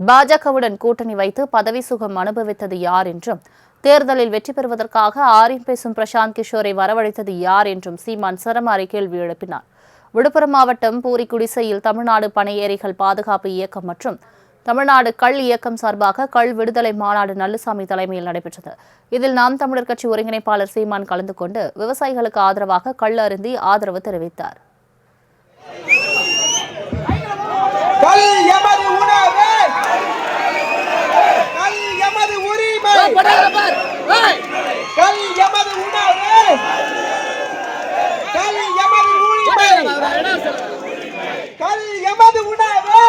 பாஜகவுடன் கூட்டணி வைத்து பதவி சுகம் அனுபவித்தது யார் என்றும் தேர்தலில் வெற்றி பெறுவதற்காக ஆரியம் பேசும் பிரசாந்த் கிஷோரை வரவழைத்தது யார் என்றும் சீமான் சரமாரி கேள்வி எழுப்பினார். விழுப்புரம் மாவட்டம் பூரி குடிசையில் தமிழ்நாடு பனையேரிகள் பாதுகாப்பு இயக்கம் மற்றும் தமிழ்நாடு கள் இயக்கம் சார்பாக கள் விடுதலை மாநாடு நல்லுசாமி தலைமையில் நடைபெற்றது. இதில் நாம் தமிழர் கட்சி ஒருங்கிணைப்பாளர் சீமான் கலந்து கொண்டு விவசாயிகளுக்கு ஆதரவாக கள் அருந்தி ஆதரவு தெரிவித்தார் கல் எமது உணவு கல் எமது உரிமை கல் எமது உணவு கல் எமது உரிமை கல் எமது உணவு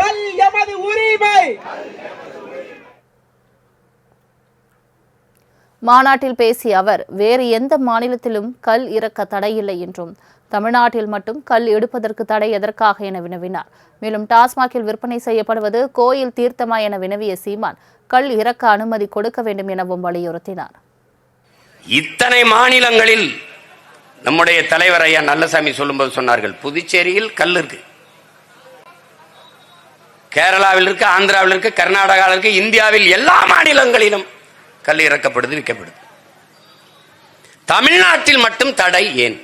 கல் எமது உரிமை. மாநாட்டில் பேசிய அவர் வேறு எந்த மாநிலத்திலும் கல் இறக்க தடையில்லை என்றும் தமிழ்நாட்டில் மட்டும் கல் எடுப்பதற்கு தடை எதற்காக என வினவினார். மேலும் டாஸ்மாகில் விற்பனை செய்யப்படுவது கோயில் தீர்த்தமா என வினவிய சீமான் கல் இறக்க அனுமதி கொடுக்க வேண்டும் எனவும் வலியுறுத்தினார். இத்தனை மாநிலங்களில் நம்முடைய தலைவர் ஐயா நல்லசாமி சொல்லும்போது சொன்னார்கள் புதுச்சேரியில் கல் இருக்கு. கேரளாவில் இருக்கு ஆந்திராவில் இருக்கு கர்நாடகாவில் இருக்கு இந்தியாவில் எல்லா மாநிலங்களிலும் கல் இறக்கப்படுது விற்கப்படுது. தமிழ்நாட்டில் மட்டும் தடை ஏன்?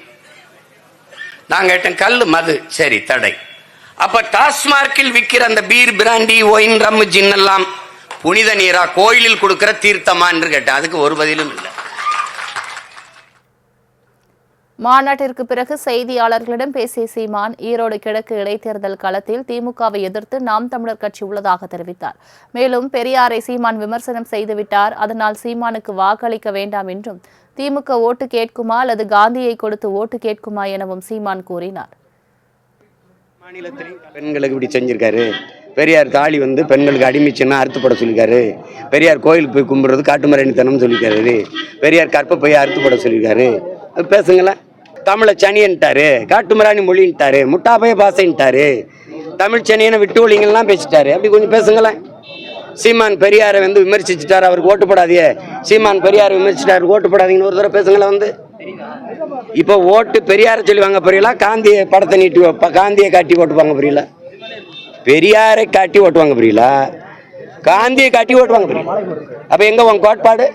நான் கேட்டேன் கல் மது சரி தடை. அப்ப டாஸ்மார்க்கில் விற்கிற அந்த beer brandy wine rum gin எல்லாம் புனித நீரா கோயிலில் கொடுக்கிற தீர்த்தமா என்று கேட்டேன். அதுக்கு ஒரு பதிலும் இல்லை. மாநாட்டிற்கு பிறகு செய்தியாளர்களிடம் பேசிய சீமான் ஈரோடு கிழக்கு இடைத்தேர்தல் களத்தில் திமுகவை எதிர்த்து நாம் தமிழர் கட்சி உள்ளதாக தெரிவித்தார். மேலும் பெரியாரை சீமான் விமர்சனம் செய்துவிட்டார். அதனால் சீமானுக்கு வாக்களிக்க வேண்டாம் என்றும் திமுக ஓட்டு கேட்குமா அல்லது காந்தியை கொடுத்து ஓட்டு கேட்குமா எனவும் சீமான் கூறினார். மாநிலத்திலையும் பெண்களுக்கு இப்படி செஞ்சிருக்காரு. பெரியார் தாலி வந்து பெண்களுக்கு அடிமைச்சுன்னா அறுத்துப்பட சொல்லியிருக்காரு. பெரியார் கோயிலுக்கு போய் கும்பிடுறது காட்டுமரணித்தனம் சொல்லியிருக்காரு. பெரியார் கற்பப்பையை அறுத்துப்பட சொல்லியிருக்காரு. பேசுங்களேன். தமிழை சனியன்ட்டாரு காட்டுமராணி மொழின்ட்டாரு முட்டாபய பாசைன்ட்டாரு. தமிழ் சனியனை விட்டு ஒழிங்கெல்லாம் பேசிட்டாரு. அப்படி கொஞ்சம் பேசுங்களேன். சீமான் பெரியாரை வந்து விமர்சிச்சிட்டார். அவருக்கு ஓட்டு போடாதீங்க சீமான் பெரியாரை விமர்சிச்சிட்டாரு. ஓட்டு போடாதீங்கன்னு ஒரு தடவை பேசுங்களேன் வந்து. இப்போ ஓட்டு பெரியாரை சொல்லி வாங்க புரியல காந்திய படத்தை நீட்டி காந்தியை காட்டி ஓட்டுவாங்க புரியல பெரியாரை காட்டி ஓட்டுவாங்க புரியல காந்தியை காட்டி ஓட்டுவாங்க புரியல அப்போ எங்க உன் கோட்பாடு?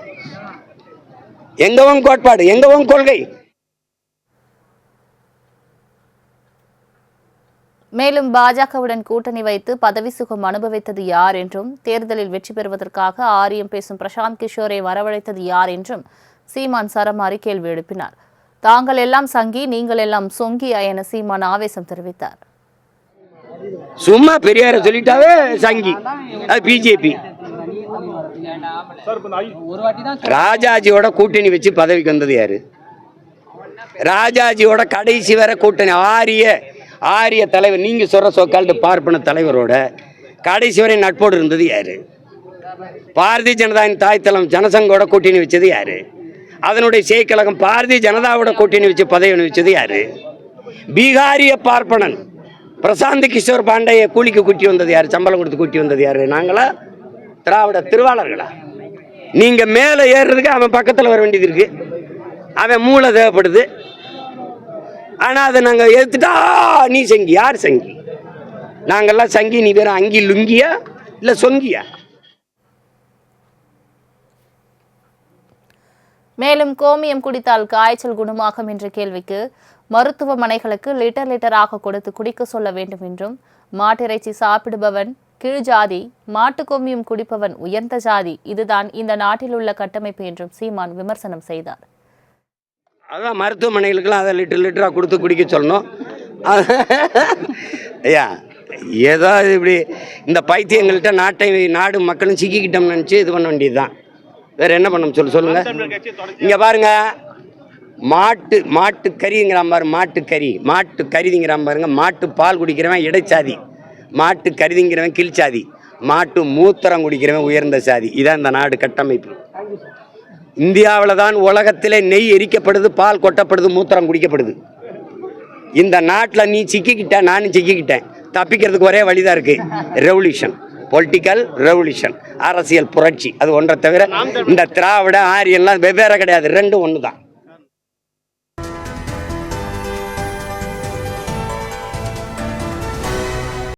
எங்க உன் கோட்பாடு? எங்க உன் கொள்கை? மேலும் பாஜகவுடன் கூட்டணி வைத்து பதவி சுகம் அனுபவித்தது யார் என்றும் தேர்தலில் வெற்றி பெறுவதற்காக ஆரியம் பேசும் பிரசாந்த் கிஷோரை வரவழைத்தது யார் என்றும் சீமான் சரமாரி கேள்வி எழுப்பினார். தாங்கள் எல்லாம் சங்கி நீங்கள் எல்லாம் சொங்கியா என சீமான் ஆவேசம் தெரிவித்தார். சும்மா பெரியார சொல்லிட்டாவே சங்கி. அது பிஜேபி. ராஜாஜியோட கூட்டணி வச்சு பதவிக்கு வந்தது யாரு? ராஜாஜியோட கடைசி வர கூட்டணி ஆரிய ஆரிய தலைவர் நீங்கள் சொல்கிற சொக்கால்டு பார்ப்பன தலைவரோட கடைசி வரை நட்போடு இருந்தது யார்? பாரதிய ஜனதாவின் தாய் ஜனசங்கோட கூட்டணி வச்சது யார்? அதனுடைய செய்கழகம் பாரதிய ஜனதாவோட கூட்டணி வச்சு பதவி வச்சது யார்? பீகாரிய பார்ப்பனன் பிரசாந்த் கிஷோர் பாண்டையை கூலிக்கு கூட்டி வந்தது யார்? சம்பளம் கொடுத்து கூட்டி வந்தது யார்? நாங்களா? திராவிட திருவாளர்களா? நீங்கள் மேலே ஏறுறதுக்கு அவன் பக்கத்தில் வர வேண்டியது இருக்குது அவன் மூளை தேவைப்படுது. ஆனால் அதை நாங்கள் எடுத்துட்டா நீ சங்கி. யார் சங்கி? நாங்கெல்லாம் சங்கி நீ வேற அங்கி லுங்கியா இல்லை சொங்கியா? மேலும் கோமியம் குடித்தால் காய்ச்சல் குணமாகும் என்ற கேள்விக்கு மருத்துவமனைகளுக்கு லிட்டர் லிட்டராக கொடுத்து குடிக்க சொல்ல வேண்டும் என்றும் மாட்டிறைச்சி சாப்பிடுபவன் கீழ் ஜாதி மாட்டு கோமியம் குடிப்பவன் உயர்ந்த ஜாதி இதுதான் இந்த நாட்டில் உள்ள கட்டமைப்பு என்றும் சீமான் விமர்சனம் செய்தார். அதான் மருத்துவமனைகளுக்கெல்லாம் அதை லிட்டர் லிட்டராக கொடுத்து குடிக்க சொல்லணும். ஐயா ஏதோ இப்படி இந்த பைத்தியங்கள்கிட்ட நாட்டை நாடு மக்களும் சிக்கிக்கிட்டோம்னு நினச்சி இது பண்ண வேண்டியது தான் வேறு என்ன பண்ண சொல்லு சொல்லுங்க. இங்கே பாருங்க. மாட்டு மாட்டு கறிங்கிறான் பாரு மாட்டு கறி. மாட்டு கறிதிங்கிறான் பாருங்க. மாட்டு பால் குடிக்கிறவன் இடைச்சாதி. மாட்டு கருதிங்கிறவன் கீழ்ச்சாதி. மாட்டு மூத்திரம் குடிக்கிறவன் உயர்ந்த சாதி. இதான் இந்த நாடு கட்டமைப்பு. இந்தியாவில் தான் உலகத்திலே நெய் எரிக்கப்படுது பால் கொட்டப்படுது மூத்திரம் குடிக்கப்படுது. இந்த நாட்டில் நீ சிக்கிக்கிட்ட நானும் சிக்கிக்கிட்டேன். தப்பிக்கிறதுக்கு ஒரே வழிதான் இருக்கு. ரெவல்யூஷன் பொலிட்டிக்கல் ரெவல்யூஷன் அரசியல் புரட்சி. அது ஒன்றை தவிர இந்த திராவிட ஆரியெல்லாம் வெவ்வேறு கிடையாது. ரெண்டும் ஒன்று தான்